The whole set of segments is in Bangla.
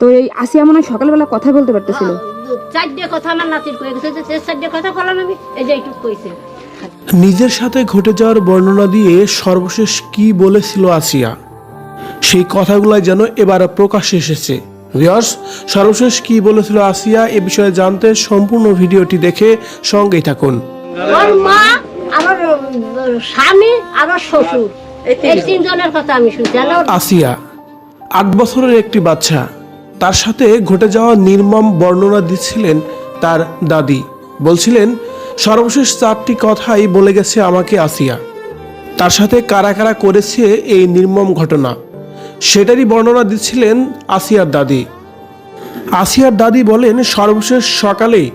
তো এই আসিয়া মনে হয় সকালবেলা কথা বলতে পারতেছিল। চারটে কথা আমার নাতির কয়ে গেছে যে চারটে কথা বললাম আমি। এই যে এইটুক কইছে। নিজের সাথে ঘটে যাওয়ার বর্ণনা দিয়ে সর্বশেষ কি বলেছিল আসিয়া? সেই কথাগুলো যেন এবার প্রকাশ্যে এসেছে। ভিউয়ার্স সর্বশেষ কি বলেছিল আসিয়া এ বিষয়ে জানতে সম্পূর্ণ ভিডিওটি দেখে সঙ্গেই থাকুন। ওর মা আমার স্বামী আমার শ্বশুর। এই তিনজনের কথা আমি শুনছি। আসিয়া আট বছরের একটি বাচ্চা। তার সাথে ঘটে যাওয়া নির্মম বর্ণনা দিচ্ছিলেন তার দাদি। বলছিলেন, সর্বশেষ চারটি কথাই বলে গেছে আমাকে আসিয়া। তার সাথে কারা কারা করেছে এই নির্মম ঘটনা? সেটারই বর্ণনা দিচ্ছিলেন আসিয়ার দাদি। আসিয়ার দাদি বলেন, সর্বশেষ সকালেই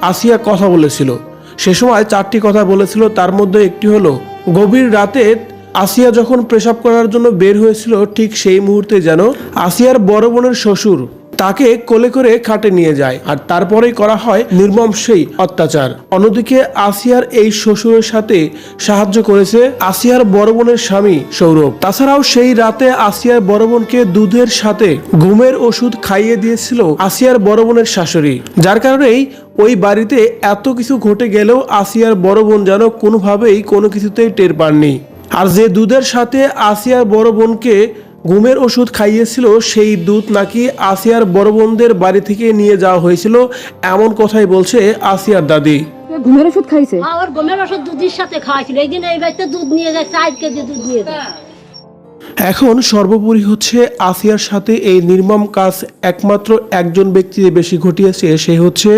আসিয়া কথা বলেছিল। সে সময় চারটি কথা বলেছিল। তার মধ্যে একটি হলো, গভীর রাতে আসিয়া যখন পেশাব করার জন্য বের হয়েছিল, ঠিক সেই মুহূর্তে যেন আসিয়ার বড় বোনের শ্বশুর তাকে কোলে করে খাটে নিয়ে যায় আর তারপরেই করা হয় নির্মম সেই অত্যাচার। অন্যদিকে আসিয়ার এই শ্বশুরের সাথে সাহায্য করেছে আসিয়ার বড় বোনের স্বামী সৌরভ। তাছাড়াও সেই রাতে আসিয়ার বড় বোনকে দুধের সাথে ঘুমের ওষুধ খাইয়ে দিয়েছিল আসিয়ার বড় বোনের শাশুড়ি। যার কারণেই ওই বাড়িতে এত কিছু ঘটে গেলেও আসিয়ার বড় বোন যেন কোনোভাবেই কোনো কিছুতেই টের পাননি। আর যে দুধের সাথে আসিয়ার বড় বোনকে ঘুমের ওষুধ খাইয়েছিল সেই দুধ নাকি আসিয়ার বড় বোনদের বাড়ি থেকে নিয়ে যাওয়া হয়েছিল এমন কথাই বলছে আসিয়ার দাদি। ঘুমের ওষুধ খাইছে? মা ওর গমের ওষুধ দুধের সাথে খাওয়াইছিল। এই দিন এই বাড়িতে দুধ নিয়ে যায় চার কেজি দুধ নিয়ে এখন সর্বোপরি হচ্ছে আসিয়ার সাথে এই নির্মম কাজ একমাত্র একজন ব্যক্তি যে বেশি ঘটিয়েছে সে হচ্ছে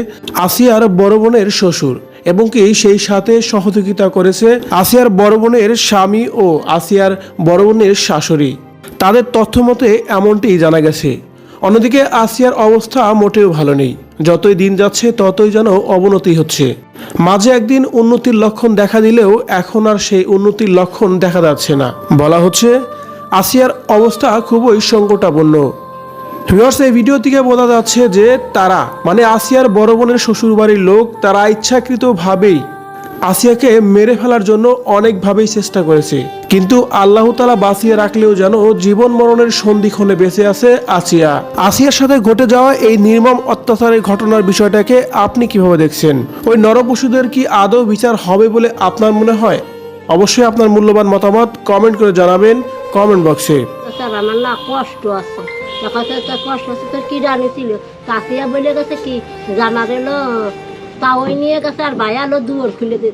আসিয়ার বড় বোনের শ্বশুর। এবং কি সেই সাথে সহযোগিতা করেছে আসিয়ার বড় বোনের স্বামী ও আসিয়ার বড় বোনের শাশুড়ি। তাদের তথ্য মতে এমনটিই জানা গেছে। অন্যদিকে আসিয়ার অবস্থা মোটেও ভালো নেই। যতই দিন যাচ্ছে, ততই যেন অবনতি হচ্ছে। মাঝে একদিন উন্নতির লক্ষণ দেখা দিলেও এখন আর সেই উন্নতির লক্ষণ দেখা যাচ্ছে না। বলা হচ্ছে, আসিয়ার অবস্থা খুবই সংকটাপন্ন। ভিউয়ার্স এই ভিডিও থেকে বোঝা যাচ্ছে যে তারা মানে আসিয়ার বড় বোনের শ্বশুরবাড়ির লোক, তারা ইচ্ছাকৃতভাবেই আসিয়াকে মেরে ফেলার জন্য অনেকভাবেই চেষ্টা করেছে। কিন্তু আল্লাহ তালা বাঁচিয়ে রাখলেও যেন জীবন মরণের সন্ধিক্ষণে বেঁচে আছে আসিয়া। আসিয়ার সাথে ঘটে যাওয়া এই নির্মম অত্যাচারের ঘটনার বিষয়টাকে আপনি কীভাবে দেখছেন? ওই নরপশুদের কি আদৌ বিচার হবে বলে আপনার মনে হয়? অবশ্যই আপনার মূল্যবান মতামত কমেন্ট করে জানাবেন কমেন্ট বক্সে। কষ্ট আছে। তোর কষ্ট তোর কি জানিছিল কাছিয়া বলে গেছে কি, জানা গেল তা ওই নিয়ে গেছে আর ভাই আলো দুয়ার খুলে দিতে